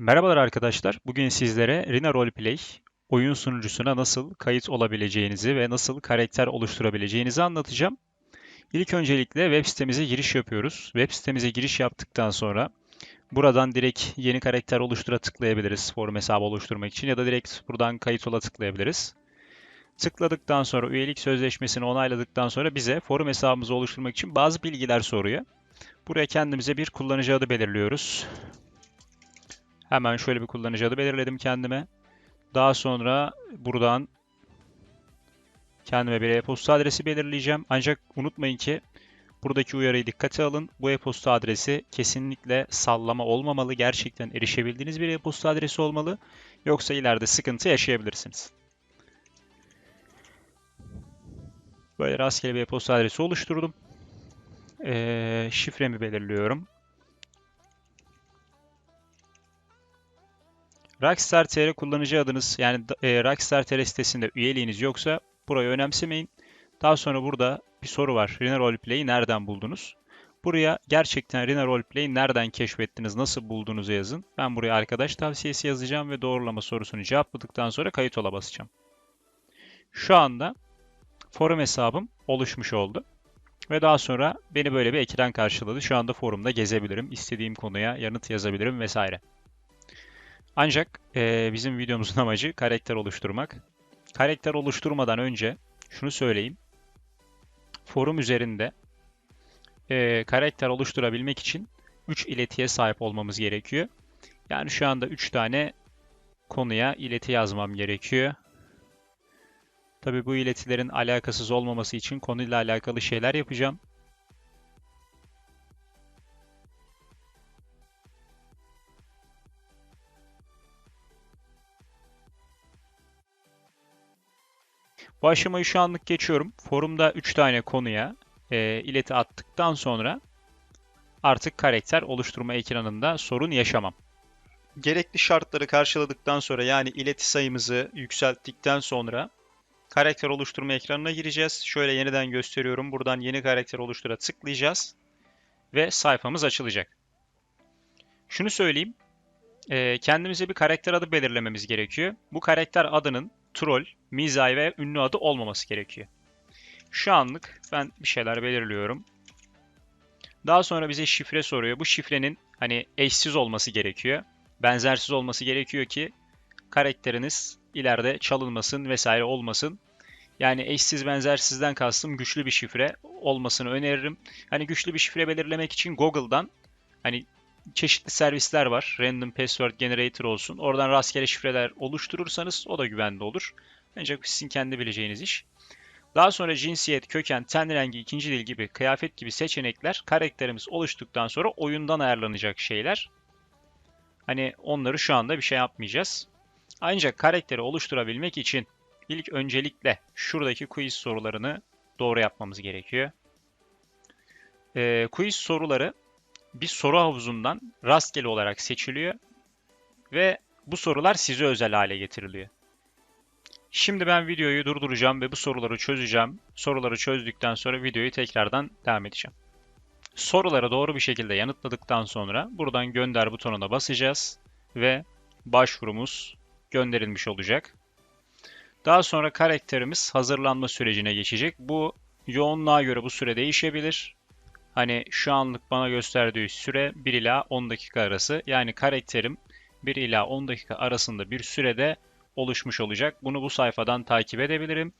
Merhabalar arkadaşlar. Bugün sizlere Rina Roleplay oyun sunucusuna nasıl kayıt olabileceğinizi ve nasıl karakter oluşturabileceğinizi anlatacağım. İlk öncelikle web sitemize giriş yapıyoruz. Web sitemize giriş yaptıktan sonra buradan direkt yeni karakter oluştura tıklayabiliriz forum hesabı oluşturmak için ya da direkt buradan kayıt ola tıklayabiliriz. Tıkladıktan sonra üyelik sözleşmesini onayladıktan sonra bize forum hesabımızı oluşturmak için bazı bilgiler soruyor. Buraya kendimize bir kullanıcı adı belirliyoruz. Hemen şöyle bir kullanıcı adı belirledim kendime. Daha sonra buradan kendime bir e-posta adresi belirleyeceğim. Ancak unutmayın ki buradaki uyarıyı dikkate alın. Bu e-posta adresi kesinlikle sallama olmamalı. Gerçekten erişebildiğiniz bir e-posta adresi olmalı. Yoksa ileride sıkıntı yaşayabilirsiniz. Böyle rastgele bir e-posta adresi oluşturdum. Ee, şifremi belirliyorum. Rockstar TR kullanıcı adınız yani e, Rockstar TR sitesinde üyeliğiniz yoksa burayı önemsemeyin. Daha sonra burada bir soru var. Rina Roleplay'i nereden buldunuz? Buraya gerçekten Rina Roleplay'i nereden keşfettiniz, nasıl bulduğunuzu yazın. Ben buraya arkadaş tavsiyesi yazacağım ve doğrulama sorusunu cevapladıktan sonra kayıt ola basacağım. Şu anda forum hesabım oluşmuş oldu. Ve daha sonra beni böyle bir ekran karşıladı. Şu anda forumda gezebilirim. istediğim konuya yanıt yazabilirim vesaire. Ancak e, bizim videomuzun amacı karakter oluşturmak. Karakter oluşturmadan önce şunu söyleyeyim. Forum üzerinde e, karakter oluşturabilmek için 3 iletiye sahip olmamız gerekiyor. Yani şu anda 3 tane konuya ileti yazmam gerekiyor. Tabi bu iletilerin alakasız olmaması için konuyla alakalı şeyler yapacağım. Bu aşamayı şu anlık geçiyorum. Forumda 3 tane konuya e, ileti attıktan sonra artık karakter oluşturma ekranında sorun yaşamam. Gerekli şartları karşıladıktan sonra yani ileti sayımızı yükselttikten sonra karakter oluşturma ekranına gireceğiz. Şöyle yeniden gösteriyorum. Buradan yeni karakter oluştura tıklayacağız ve sayfamız açılacak. Şunu söyleyeyim. E, kendimize bir karakter adı belirlememiz gerekiyor. Bu karakter adının troll, mizah ve ünlü adı olmaması gerekiyor. Şu anlık ben bir şeyler belirliyorum. Daha sonra bize şifre soruyor. Bu şifrenin hani eşsiz olması gerekiyor. Benzersiz olması gerekiyor ki karakteriniz ileride çalınmasın vesaire olmasın. Yani eşsiz benzersizden kastım güçlü bir şifre olmasını öneririm. Hani güçlü bir şifre belirlemek için Google'dan hani çeşitli servisler var. Random Password Generator olsun. Oradan rastgele şifreler oluşturursanız o da güvenli olur. Ancak sizin kendi bileceğiniz iş. Daha sonra cinsiyet, köken, ten rengi, ikinci dil gibi, kıyafet gibi seçenekler karakterimiz oluştuktan sonra oyundan ayarlanacak şeyler. Hani onları şu anda bir şey yapmayacağız. Ancak karakteri oluşturabilmek için ilk öncelikle şuradaki quiz sorularını doğru yapmamız gerekiyor. Ee, quiz soruları bir soru havuzundan rastgele olarak seçiliyor ve bu sorular size özel hale getiriliyor. Şimdi ben videoyu durduracağım ve bu soruları çözeceğim. Soruları çözdükten sonra videoyu tekrardan devam edeceğim. Sorulara doğru bir şekilde yanıtladıktan sonra buradan gönder butonuna basacağız ve başvurumuz gönderilmiş olacak. Daha sonra karakterimiz hazırlanma sürecine geçecek. Bu yoğunluğa göre bu süre değişebilir. Hani şu anlık bana gösterdiği süre 1 ila 10 dakika arası. Yani karakterim 1 ila 10 dakika arasında bir sürede oluşmuş olacak. Bunu bu sayfadan takip edebilirim.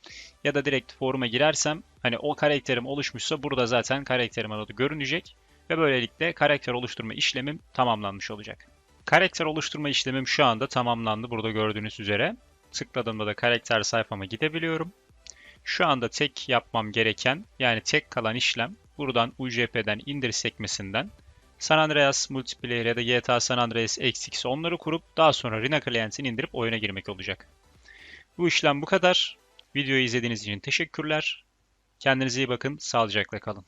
Ya da direkt foruma girersem hani o karakterim oluşmuşsa burada zaten karakterim adı görünecek. Ve böylelikle karakter oluşturma işlemim tamamlanmış olacak. Karakter oluşturma işlemim şu anda tamamlandı burada gördüğünüz üzere. Tıkladığımda da karakter sayfama gidebiliyorum. Şu anda tek yapmam gereken yani tek kalan işlem buradan UJP'den indir sekmesinden San Andreas Multiplayer ya da GTA San Andreas XX onları kurup daha sonra Rina Client'ini indirip oyuna girmek olacak. Bu işlem bu kadar. Videoyu izlediğiniz için teşekkürler. Kendinize iyi bakın, sağlıcakla kalın.